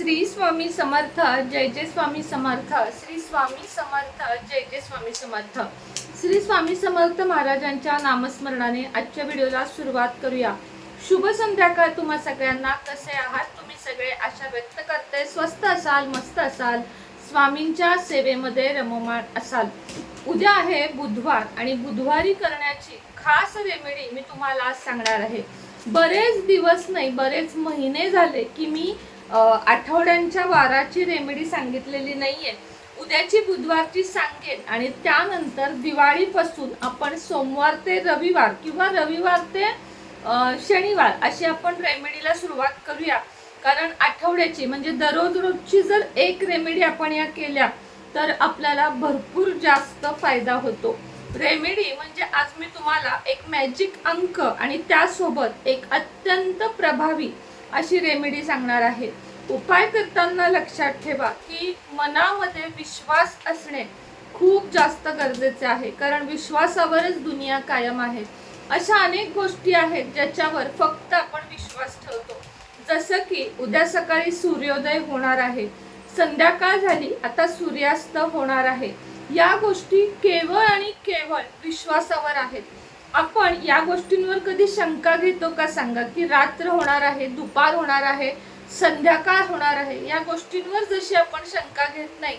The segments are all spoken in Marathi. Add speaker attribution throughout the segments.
Speaker 1: श्री स्वामी समर्थ जय जय स्वामी समर्थ श्री स्वामी समर्थ जय जय स्वामी समर्थ. श्री स्वामी समर्थ महाराजांच्या नामस्मरणाने आजच्या व्हिडिओला सुरुवात करूया. शुभ संध्याकाळ तुम्हा सगळ्यांना. कसे आहात तुम्ही सगळे? आशा व्यक्त करते. स्वस्त असाल मस्त असाल. स्वामींच्या सेवेमध्ये रममाण असाल. उद्या आहे बुधवार आणि बुधवारी करण्याची खास रेमेडी मी तुम्हाला आज सांगणार आहे. बरेच दिवस नाही बरेच महिने झाले की मी आठवड्यांच्या वाराची रेमेडी सांगितलेली नाही आहे उद्याची बुधवारची सांगेन. आणि त्यानंतर दिवाळीपासून आपण सोमवार ते रविवार किंवा रविवार ते शनिवार अशी आपण रेमेडीला सुरुवात करूया. कारण आठवड्याची म्हणजे दररोज रोजची जर एक रेमेडी आपण या केल्या तर आपल्याला भरपूर जास्त फायदा होतो. रेमेडी म्हणजे आज मी तुम्हाला एक मॅजिक अंक आणि त्यासोबत एक अत्यंत प्रभावी अशी रेमेडी सांगणार आहे. उपाय करताना लक्षात ठेवा की मनामध्ये विश्वास असणे खूप जास्त गरजेचे आहे. कारण विश्वासावरच दुनिया कायम आहे. अशा अनेक गोष्टी आहेत ज्याच्यावर फक्त आपण विश्वास ठेवतो. जसं की उद्या सकाळी सूर्योदय होणार आहे. संध्याकाळ झाली आता सूर्यास्त होणार आहे. या गोष्टी केवळ आणि केवळ विश्वासावर आहेत. आपण या गोष्टींवर कधी शंका घेतो का सांगा? की रात्र होणार आहे दुपार होणार आहे संध्याकाळ होणार आहे या गोष्टींवर जशी आपण शंका घेत नाही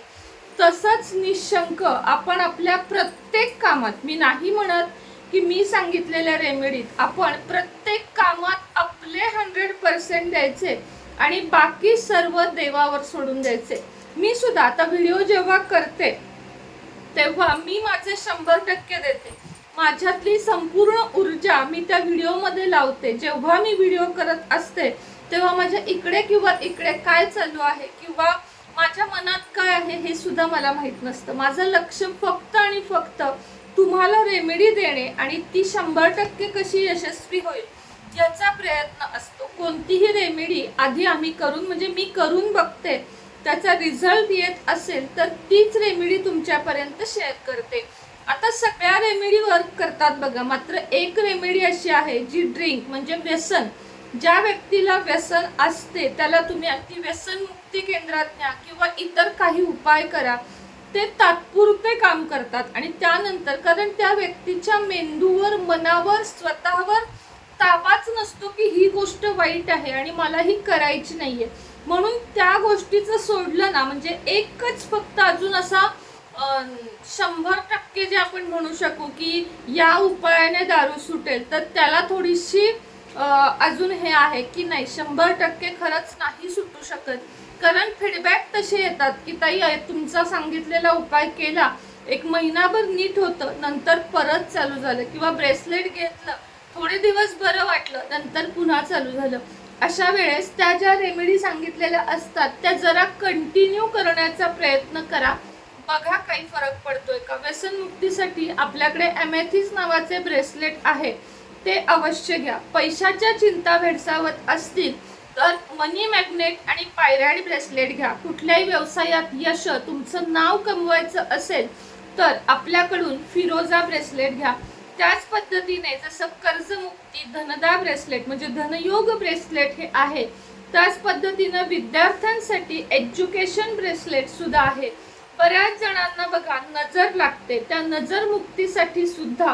Speaker 1: तसंच निशंक आपण आपल्या प्रत्येक कामात मी नाही म्हणत की मी सांगितलेल्या रेमेडीत आपण प्रत्येक कामात आपले हंड्रेड पर्सेंट द्यायचे आणि बाकी सर्व देवावर सोडून द्यायचे. मी सुद्धा आता व्हिडिओ जेव्हा करते तेव्हा मी माझे शंभर टक्के देते. माझ्यातली संपूर्ण ऊर्जा मी त्या व्हिडिओमध्ये लावते. जेव्हा मी व्हिडिओ करत असते तेव्हा माझ्या इकडे किंवा इकडे काय चालू आहे किंवा माझ्या मनात काय आहे हे सुद्धा मला माहीत नसतं. माझं लक्ष फक्त आणि फक्त तुम्हाला रेमेडी देणे आणि ती शंभर टक्के कशी यशस्वी होईल याचा प्रयत्न असतो. कोणतीही रेमेडी आधी आम्ही करून म्हणजे मी करून बघते त्याचा रिझल्ट येत असेल तर तीच रेमेडी तुमच्यापर्यंत शेअर करते. आता सगळ्या रेमेडी वर्क करतात बघा. मात्र एक रेमेडी अशी आहे जी ड्रिंक म्हणजे व्यसन. ज्या व्यक्तीला व्यसन असते त्याला तुम्ही अगदी व्यसन मुक्ती केंद्रात न्या किंवा इतर काही उपाय करा. ते तात्पुरते काम करतात. आणि त्यानंतर कारण त्या व्यक्तीच्या मेंदूवर मनावर स्वतःवर ताबाच नसतो की ही गोष्ट वाईट आहे आणि मला ही करायची नाहीये. म्हणून त्या गोष्टीचं सोडलं ना म्हणजे एकच फक्त अजून असा शंभर टक्के जे आपण म्हणू शकू की या उपायाने दारू सुटेल तर त्याला थोडीशी अजून हे आहे की नाही शंभर टक्के खरंच नाही सुटू शकत. कारण फीडबॅक तसे येतात की ताई तुमचा सांगितलेला उपाय केला. एक महिनाभर नीट होतं नंतर परत चालू झालं. किंवा ब्रेसलेट घेतलं थोडे दिवस बरं वाटलं नंतर पुन्हा चालू झालं. अशा वेळेस त्या ज्या रेमेडी सांगितलेल्या असतात त्या जरा कंटिन्यू करण्याचा प्रयत्न करा. बघा काही फरक पडतोय का? व्यसन मुक्तीसाठी आपल्याकडे एमेथिस नावाचे ब्रेसलेट आहे. ते अवश्य घ्या. पैशाच्या चिंता भेडसावत असतील तर मनी मॅग्नेट आणि पायरॅड ब्रेसलेट घ्या. कुठल्याही व्यवसायात यश तुमचं नाव कमवायचं असेल तर आपल्याकडून फिरोजा ब्रेसलेट घ्या. त्याच पद्धतीने जसं कर्जमुक्ती धनदा ब्रेसलेट म्हणजे धनयोग ब्रेसलेट हे आहे त्याच पद्धतीनं विद्यार्थ्यांसाठी एज्युकेशन ब्रेसलेट सुद्धा आहे. बऱ्याच जणांना बघा नजर लागते. त्या नजर मुक्तीसाठी सुद्धा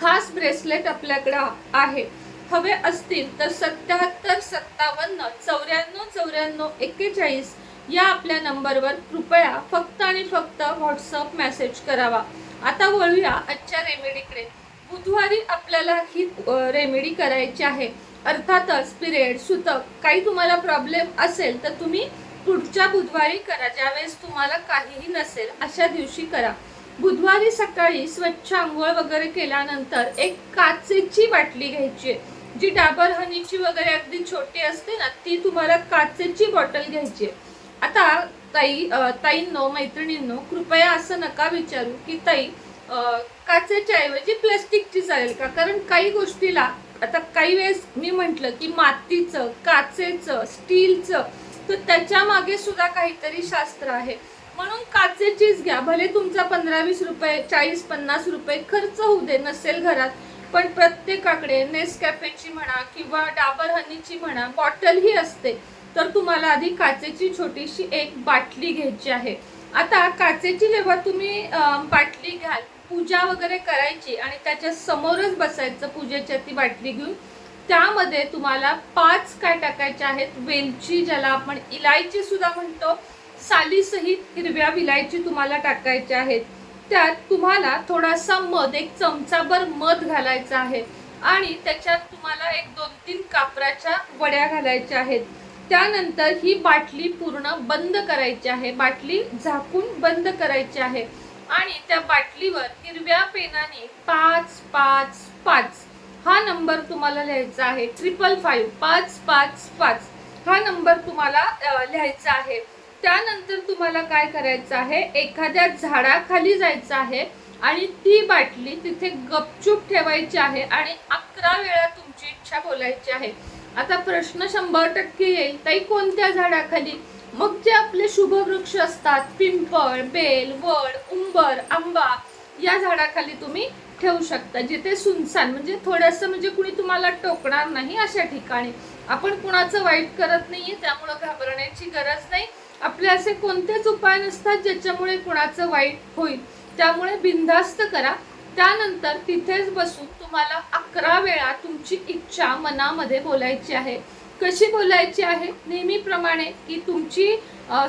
Speaker 1: खास ब्रेसलेट आपल्याकडे आहे. हवे असतील तर सत्याहत्तर सत्तावन्न चौऱ्याण्णव चौऱ्याण्णव एक्केचाळीस या आपल्या नंबरवर कृपया फक्त आणि फक्त व्हॉट्सअप मेसेज करावा. आता वळूया आजच्या रेमेडीकडे. बुधवारी आपल्याला ही रेमेडी करायची आहे. अर्थातच पिरियड सुतक. काही तुम्हाला प्रॉब्लेम असेल तर तुम्ही पुढच्या बुधवारी करा ज्यावेळेस तुम्हाला काहीही नसेल अशा दिवशी करा बुधवारी सकाळी स्वच्छ आंघोळ वगैरे केल्यानंतर एक काचेची बाटली घ्यायची आहे. जी डाबर हनीची वगैरे अगदी छोटी असते ना ती तुम्हाला काचेची बॉटल घ्यायची आहे. आता ताई ताईंनो मैत्रिणींनो कृपया असं नका विचारू की ताई काचेच्या ऐवजी प्लॅस्टिकची चालेल का कारण काही गोष्टीला आता काही वेळेस मी म्हटलं की मातीचं काचेचं स्टीलचं तर त्याच्यामागे सुद्धा काहीतरी शास्त्र आहे. म्हणून काचेचीच घ्या. भले तुमचा पंधरा वीस रुपये चाळीस पन्नास रुपये खर्च होऊ दे नसेल घरात पण प्रत्येकाकडे नेसकॅफेची म्हणा किंवा डाबर हनीची म्हणा बॉटल ही असते. तर तुम्हाला आधी काचेची छोटीशी एक बाटली घ्यायची आहे. आता काचेची जेव्हा तुम्ही बाटली घ्याल पूजा वगैरे करायची आणि त्याच्या समोरच बसायचं पूजेच्या ती बाटली घेऊन त्यामध्ये तुम्हाला पाच काय टाकायचे आहेत? वेलची ज्याला आपण इलायची सुद्धा म्हणतो सालीसहित हिरव्या विलायची तुम्हाला टाकायचे आहेत. त्यात तुम्हाला थोडासा मध एक चमचाभर मध घालायचा आहे. आणि त्याच्यात तुम्हाला एक दोन तीन कापराच्या वड्या घालायच्या आहेत. त्यानंतर ही बाटली पूर्ण बंद करायची आहे. बाटली झाकून बंद करायची आहे. आणि त्या बाटलीवर हिरव्या पेनाने पाच पाच पाच हा नंबर तुम्हाला लिहायचा आहे. ट्रिपल फाईव्ह पाच पाच पाच. हा नंबर तुम्हाला लिहायचा आहे. त्यानंतर तुम्हाला काय करायचं आहे? एखाद्या झाडाखाली जायचं आहे आणि ती बाटली तिथे गपचूप ठेवायची आहे आणि अकरा वेळा तुमची इच्छा बोलायची आहे. आता प्रश्न शंभर टक्के येईल. ताई कोणत्या झाडाखाली? मग जे आपले शुभवृक्ष असतात पिंपळ बेल वड उंबर आंबा या झाडाखाली तुम्ही ठेवू शकता जिथे सुनसान म्हणजे थोडंसं म्हणजे कुणी तुम्हाला टोकणार नाही अशा ठिकाणी. आपण कुणाचं वाईट करत नाहीये त्यामुळं घाबरण्याची गरज नाही. आपले असे कोणतेच उपाय नसतात ज्याच्यामुळे कुणाचं वाईट होईल. त्यामुळे बिनधास्त करा. त्यानंतर तिथेच बसून तुम्हाला अकरा वेळा तुमची इच्छा मनामध्ये बोलायची आहे. कशी बोलायची आहे? नेहमीप्रमाणे की तुमची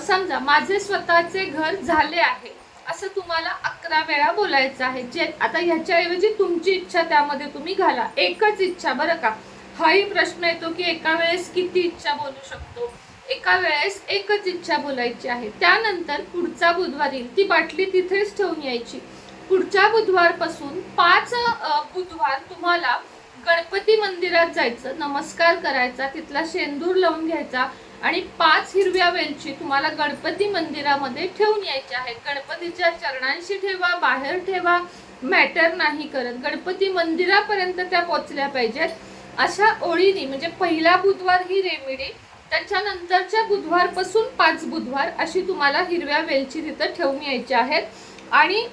Speaker 1: समजा माझे स्वतःचे घर झाले आहे. असं तुम्हाला अकरा वेळा बोलायचं आहे. जे आता ह्याच्याऐवजी तुमची इच्छा त्यामध्ये तुम्ही घाला. एकच इच्छा बरं का? हाही प्रश्न येतो की एका वेळेस किती इच्छा बोलू शकतो? एका वेळेस एकच इच्छा बोलायची आहे. त्यानंतर पुढचा बुधवार येईल. ती बाटली तिथेच ठेवून यायची. पुढच्या बुधवारपासून पाच बुधवार तुम्हाला गणपती मंदिरात जायचं नमस्कार करायचा तिथला शेंदूर लावून घ्यायचा आणि पाच हिरव्या वेलची तुम्हाला गणपती मंदिरामध्ये ठेवून यायच्या आहेत गणपतीच्या चरणांशी ठेवा बाहेर ठेवा मॅटर नाही करत. गणपती मंदिरापर्यंत त्या पोचल्या पाहिजेत. अशा ओळीने म्हणजे पहिला बुधवार ही रेमेडी त्याच्यानंतरच्या बुधवारपासून पाच बुधवार अशी तुम्हाला हिरव्या वेलची तिथं ठेवून यायची आहेत. आणि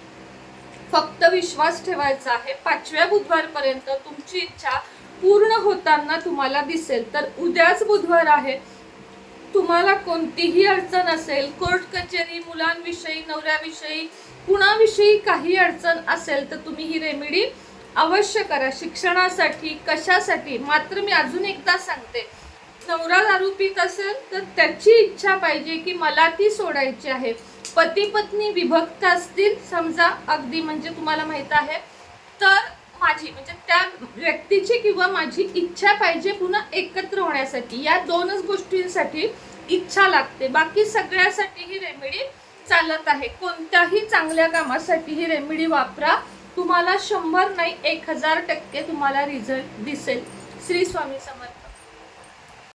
Speaker 1: फक्त विश्वास ठेवायचा आहे पाचव्या बुधवारपर्यंत तुमची इच्छा पूर्ण होताना तुम्हाला दिसेल. तर उद्याच बुधवार आहे. तुम्हाला कोणतीही अडचण असेल कोर्ट कचेरी मुलांविषयी नवऱ्याविषयी कुणाविषयी काही अडचण असेल तर तुम्ही ही रेमेडी अवश्य करा. शिक्षणासाठी कशासाठी? मात्र मी अजून एकदा सांगते. नवरा दारू असेल तर त्याची इच्छा पाहिजे की मला ती सोडायची आहे. पती पत्नी विभक्त असतील समजा अगदी म्हणजे तुम्हाला माहीत आहे तर माझी म्हणजे त्या व्यक्तीची किंवा माझी इच्छा पाहिजे पुन्हा एकत्र होण्यासाठी. या दोनच गोष्टींसाठी इच्छा लागते. बाकी सगळ्यासाठी ही रेमेडी चालत आहे. कोणत्याही चांगल्या कामासाठी ही रेमेडी वापरा. तुम्हाला शंभर नाही एक हजार टक्के तुम्हाला रिझल्ट दिसेल. श्री स्वामी समर्थ.